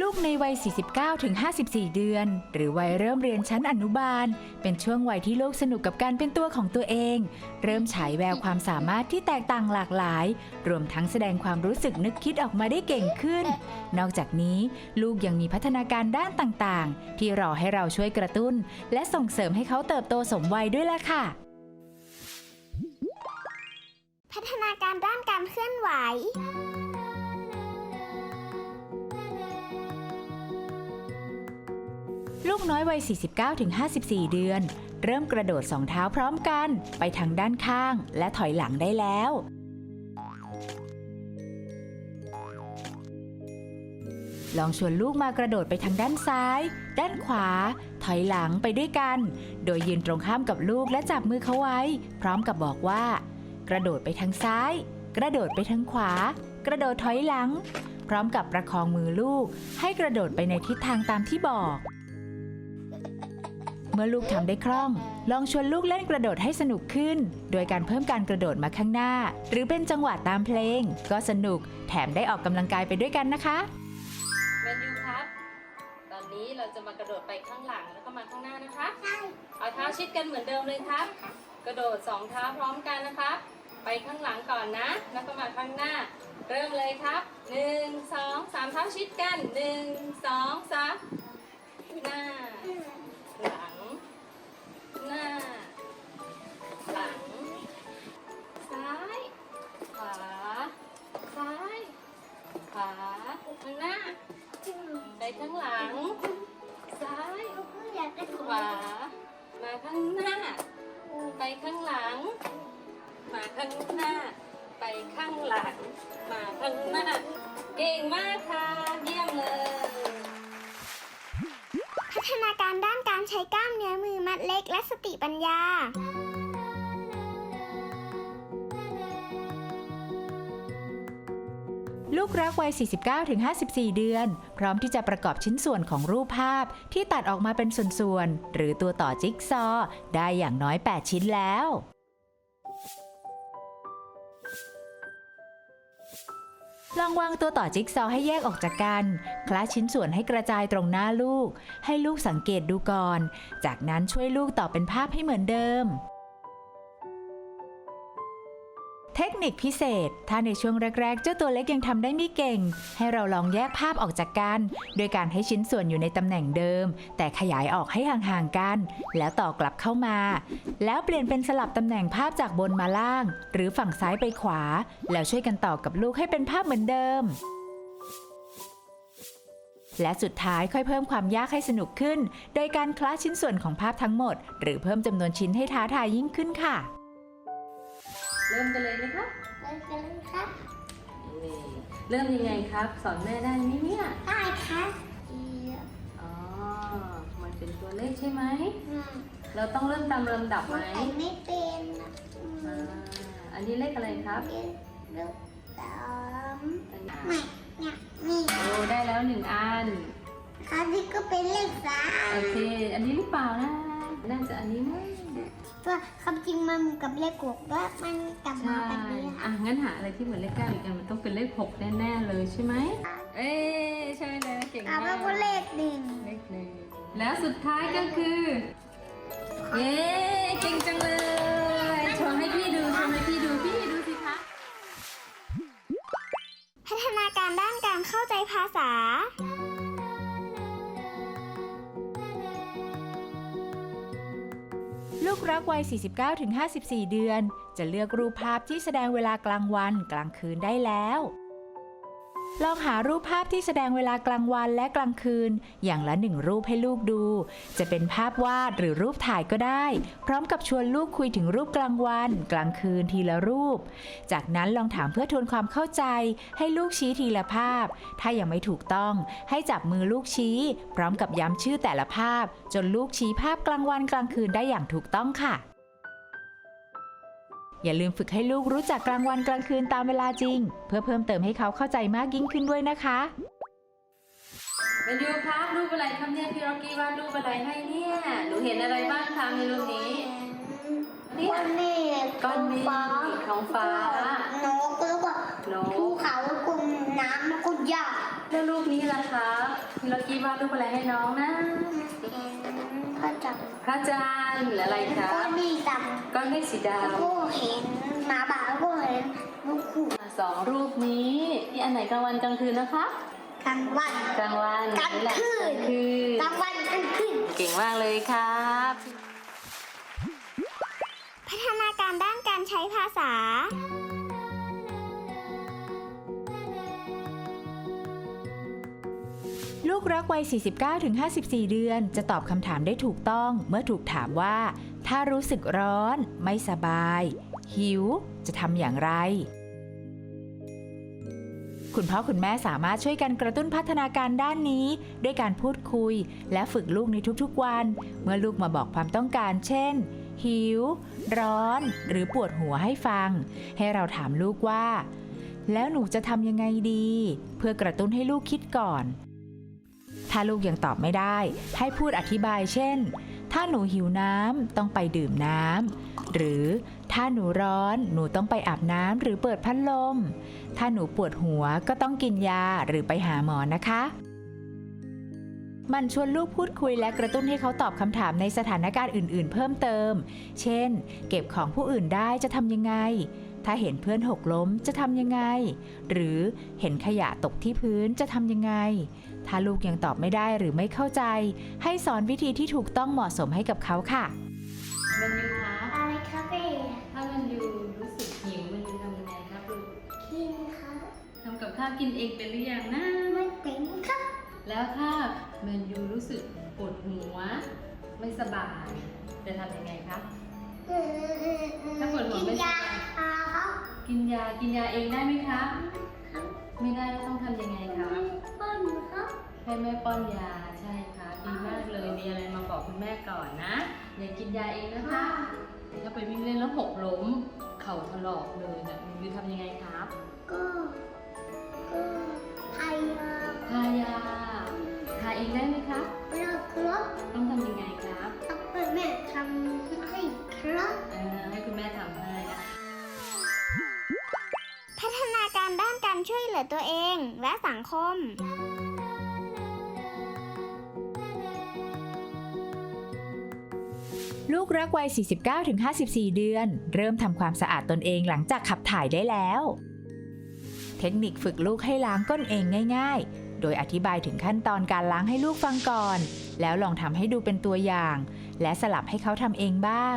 ลูกในวัย 49ถึง54 เดือน หรือวัยเริ่มเรียนชั้นอนุบาล เป็นช่วงวัยที่ลูกสนุกกับการเป็นตัวของตัวเอง เริ่มฉายแววความสามารถที่แตกต่างหลากหลาย รวมทั้งแสดงความรู้สึกนึกคิดออกมาได้เก่งขึ้น นอกจากนี้ลูกยังมีพัฒนาการด้านต่างๆ ที่รอให้เราช่วยกระตุ้น และส่งเสริมให้เขาเติบโตสมวัยด้วยล่ะค่ะ พัฒนาการด้านการเคลื่อนไหว ลูกน้อยวัย 49-54 เดือน เริ่มกระโดดสองเท้าพร้อมกัน ไปทางด้านข้างและถอยหลังได้แล้ว ลองชวนลูกมากระโดดไปทางด้านซ้าย ด้านขวา ถอยหลังไปด้วยกัน โดยยืนตรงข้ามกับลูกและจับมือเขาไว้ พร้อมกับบอกว่า กระโดดไปทางซ้าย กระโดดไปทางขวา กระโดดถอยหลัง พร้อมกับประคองมือลูกให้กระโดดไปในทิศทางตามที่บอก เมื่อลูกทำได้คล่อง ลองชวนลูกเล่นกระโดดให้สนุกขึ้น โดยการเพิ่มการกระโดดมาข้างหน้า หรือเป็นจังหวะตามเพลง ก็สนุกแถมได้ออกกำลังกายไปด้วยกันนะคะแมนยูครับ ตอนนี้เราจะมากระโดดไปข้างหลังแล้วก็มาข้างหน้านะคะใช่เอาเท้าชิดกันเหมือนเดิมเลยครับ กระโดดสองเท้าพร้อมกันนะครับ ไปข้างหลังก่อนนะ แล้วก็มาข้างหน้า เริ่มเลยครับหนึ่งสองสามเท้าชิดกันหนึ่งสองสามหน้า เก่งมากค่ะ เยี่ยมเลย พัฒนาการด้านการใช้กล้ามเนื้อมือมัดเล็กและสติปัญญา ลูกรักวัย 49-54 เดือน พร้อมที่จะประกอบชิ้นส่วนของรูปภาพที่ตัดออกมาเป็นส่วนๆ หรือตัวต่อจิ๊กซอว์ได้อย่างน้อย 8 ชิ้นแล้ว ลองวางตัวต่อจิ๊กซอให้แยกออกจากกัน คละชิ้นส่วนให้กระจายตรงหน้าลูก ให้ลูกสังเกตดูก่อน จากนั้นช่วยลูกต่อเป็นภาพให้เหมือนเดิม เทคนิคพิเศษ ถ้าในช่วงแรก ๆ เจ้าตัวเล็กยังทำได้ไม่เก่ง ให้เราลองแยกภาพออกจากกัน โดยการให้ชิ้นส่วนอยู่ในตำแหน่งเดิม แต่ขยายออกให้ห่างๆกัน แล้วต่อกลับเข้ามา แล้วเปลี่ยนเป็นสลับตำแหน่งภาพจากบนมาล่าง หรือฝั่งซ้ายไปขวา แล้วช่วยกันต่อกับลูกให้เป็นภาพเหมือนเดิม และสุดท้ายค่อยเพิ่มความยากให้สนุกขึ้น โดยการคล้าชิ้นส่วนของภาพทั้งหมด หรือเพิ่มจำนวนชิ้นให้ท้าทายยิ่งขึ้นค่ะ เริ่มกันเลยไหมครับเริ่มกันเลยครับนี่เริ่มยังไงครับ สอนแม่ได้ไหมเนี่ย ได้ครับอ๋อ มันเป็นตัวเลขใช่ไหมอืมเราต้องเริ่มตามลำดับไหมแต่ไม่เป็นนะอืมอ่าอันนี้เลขอะไรครับเดี๋ยวลูกสามอันนี้ไม่เนี่ยนี่โอ้ได้แล้วหนึ่งอันอันนี้ก็เป็นเลขสามโอเค อันนี้หรือเปล่านะ น่าจะอันนี้มั้งตัวคำจริงมันเหมือนกับเลขหกว่ามันกลับมาใช่แบบนี้ค่ะอะงั้นหาอะไรที่เหมือนเลขเก้าอีกอันมันต้องเป็นเลขหกแน่ๆเลยใช่ไหมเอ้ยใช่แล้วเก่งอะมาก แล้วก็เลขหนึ่งเลขหนึ่งแล้วสุดท้ายก็คือ เย้เก่งจังเลยโชว์ให้พี่ดูโชว์ให้พี่ดู พี่ดูสิคะ พัฒนาการด้านการเข้าใจภาษา รักวัย 49-54 เดือน จะเลือกรูปภาพที่แสดงเวลากลางวันกลางคืนได้แล้ว ลองหารูปภาพที่แสดงเวลากลางวันและกลางคืน อย่างละหนึ่งรูปให้ลูกดู จะเป็นภาพวาดหรือรูปถ่ายก็ได้ พร้อมกับชวนลูกคุยถึงรูปกลางวัน กลางคืนทีละรูป จากนั้นลองถามเพื่อทวนความเข้าใจ ให้ลูกชี้ทีละภาพ ถ้ายังไม่ถูกต้อง ให้จับมือลูกชี้ พร้อมกับย้ำชื่อแต่ละภาพ จนลูกชี้ภาพกลางวันกลางคืนได้อย่างถูกต้องค่ะ อย่าลืมฝึกให้ลูกรู้จักกลางวันกลางคืนตามเวลาจริง เพื่อเพิ่มเติมให้เขาเข้าใจมากยิ่งขึ้นด้วยนะคะเมนยูครับรูปอะไรครับเนี่ยพี่ร็อกกี้วาดรูปอะไรให้เนี่ยหนูเห็นอะไรบ้างคะในรูปนี้เนี่ยก้อนเมฆก้อนเมฆท้องฟ้านกแล้วก็นภูกเขากลุ่มน้ำแล้วก็หญ้าแล้วรูปนี้ล่ะคะพี่ลักกี้วาดรูปอะไรให้น้องนะ ก็จับพระจันทร์หรืออะไรคะก็นี่ดก้อนเมฆสีดำก็เห็นหมาป่าก็เห็นลูกขู่ำสองรูปนี้นี่อันไหนกลางวันกลางคืนนะคะ กลางวัน กลางวันกลางคืนแหละกลางคืนกลางวันกลางคืน เก่งมากเลยครับ พัฒนาการด้านการใช้ภาษา ลูกรักวัย 49-54 เดือน จะตอบคำถามได้ถูกต้องเมื่อถูกถามว่า ถ้ารู้สึกร้อน ไม่สบาย หิว จะทำอย่างไร คุณพ่อคุณแม่สามารถช่วยกันกระตุ้นพัฒนาการด้านนี้ ด้วยการพูดคุย และฝึกลูกในทุกๆวัน เมื่อลูกมาบอกความต้องการ เช่น หิว ร้อน หรือปวดหัวให้ฟัง ให้เราถามลูกว่า แล้วหนูจะทำยังไงดี เพื่อกระตุ้นให้ลูกคิดก่อน ถ้าลูกยังตอบไม่ได้ ให้พูดอธิบายเช่น ถ้าหนูหิวน้ำต้องไปดื่มน้ำหรือถ้าหนูร้อนหนูต้องไปอาบน้ำหรือเปิดพัดลม ถ้าหนูปวดหัวก็ต้องกินยาหรือไปหาหมอนะคะมันชวนลูกพูดคุยและกระตุ้นให้เขาตอบคำถามในสถานการณ์อื่น ๆ เพิ่มเติม เช่น เก็บของผู้อื่นได้จะทำยังไง ถ้าเห็นเพื่อนหกล้มจะทำยังไง หรือเห็นขยะตกที่พื้นจะทำยังไง ถ้าลูกยังตอบไม่ได้หรือไม่เข้าใจ ให้สอนวิธีที่ถูกต้องเหมาะสมให้กับเขาค่ะ มันยูคะอะไรครับเอ๋ถ้ามันยูรู้สึกหิวมันยูทำยังไงครับลูกกินครับทำกับข้าวกินเองเป็นหรือยังนะไม่เป็นครับ แล้วถ้ามันยูรู้สึกปวดหัว ไม่สบายจะทำยังไงครับ ถ้าปวดหัวไม่กินสยาบายครับกินยากินยาเองได้ไหมครับครับไม่ได้แล้วต้องทำยังไงครับป้อนครับให้แม่ป้อนยาใช่ค่ะดีมากเลยมีอะไรมาบอกคุณแม่ก่อนนะอย่ากินยาเองนะคะถ้าไปวิ่งเล่นแล้วหกล้ม เข่าถลอกเลยเนี่ยยูทำยังไงครับ ก็ก็ไทยาทายาทาเองได้ไหมครับแล้วครับต้องทำยังไงครับต้องเป็นแม่ทำให้ ครับเออให้คุณแม่ทำให้นะพัฒนาการด้านการช่วยเหลือตัวเองและสังคม ลูกรักวัย 49-54 เดือน เริ่มทำความสะอาดตนเองหลังจากขับถ่ายได้แล้ว เทคนิคฝึกลูกให้ล้างก้นเองง่าย ๆ โดยอธิบายถึงขั้นตอนการล้างให้ลูกฟังก่อน แล้วลองทำให้ดูเป็นตัวอย่าง และสลับให้เขาทำเองบ้าง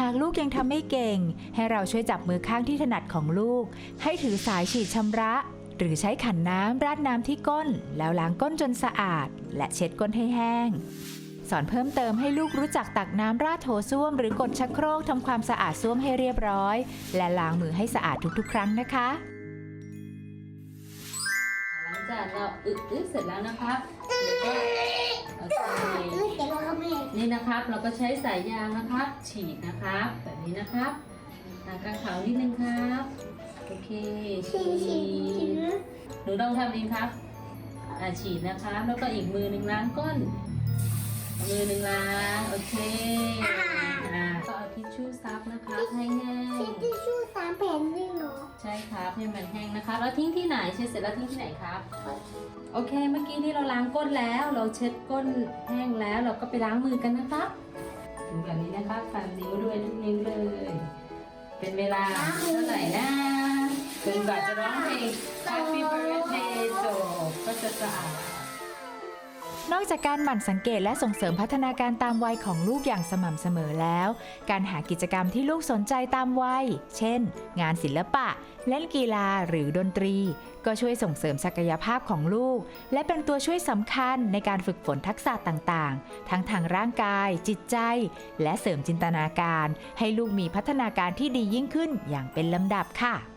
หากลูกยังทำไม่เก่ง ให้เราช่วยจับมือข้างที่ถนัดของลูก ให้ถือสายฉีดชำระ หรือใช้ขันน้ำราดน้ำที่ก้น แล้วล้างก้นจนสะอาด และเช็ดก้นให้แห้งสอนเพิ่มเติมให้ลูกรู้จักตักน้ำราดโถส้วม หรือกดชักโครกทำความสะอาดส้วมให้เรียบร้อย และล้างมือให้สะอาดทุกๆ ครั้งนะคะ หลังจากเราอึอึเสร็จแล้วนะครับ โอเคนี่นะครับเราก็ใช้สายยางนะครับ ฉีดนะครับ แบบนี้นะครับทากางขาวนิดนึงครับโอเคฉีดหนูต้องทำเองครับอาฉีดนะครับแล้วก็อีกมือหนึ่งล้างก้น มือหนึ่งล้างโอเคอ่าก็เอาทิชชู่ซับนะครับให้แห้งทิชชู่สามแผ่นนี่หรอใช่ครับให้มันแห้งนะคะ แล้วทิ้งที่ไหนเช็ดเสร็จแล้วทิ้งที่ไหนครับ โอเค เมื่อกี้นี่เราล้างก้นแล้ว เราเช็ดก้นแห้งแล้วเราก็ไปล้างมือกันนะครับดูแบบนี้นะครับฟันนิ้วด้วยทุกนิ้วเลย เป็นเวลาเท่าไหร่นะจนกว่าจะร้องเพลง Happy Birthday จบก็จะสะอาด นอกจากการหมั่นสังเกตและส่งเสริมพัฒนาการตามวัยของลูกอย่างสม่ำเสมอแล้ว การหากิจกรรมที่ลูกสนใจตามวัย เช่น งานศิลปะ เล่นกีฬาหรือดนตรี ก็ช่วยส่งเสริมศักยภาพของลูก และเป็นตัวช่วยสำคัญในการฝึกฝนทักษะต่างๆ ทั้งทางร่างกาย จิตใจ และเสริมจินตนาการ ให้ลูกมีพัฒนาการที่ดียิ่งขึ้นอย่างเป็นลำดับค่ะ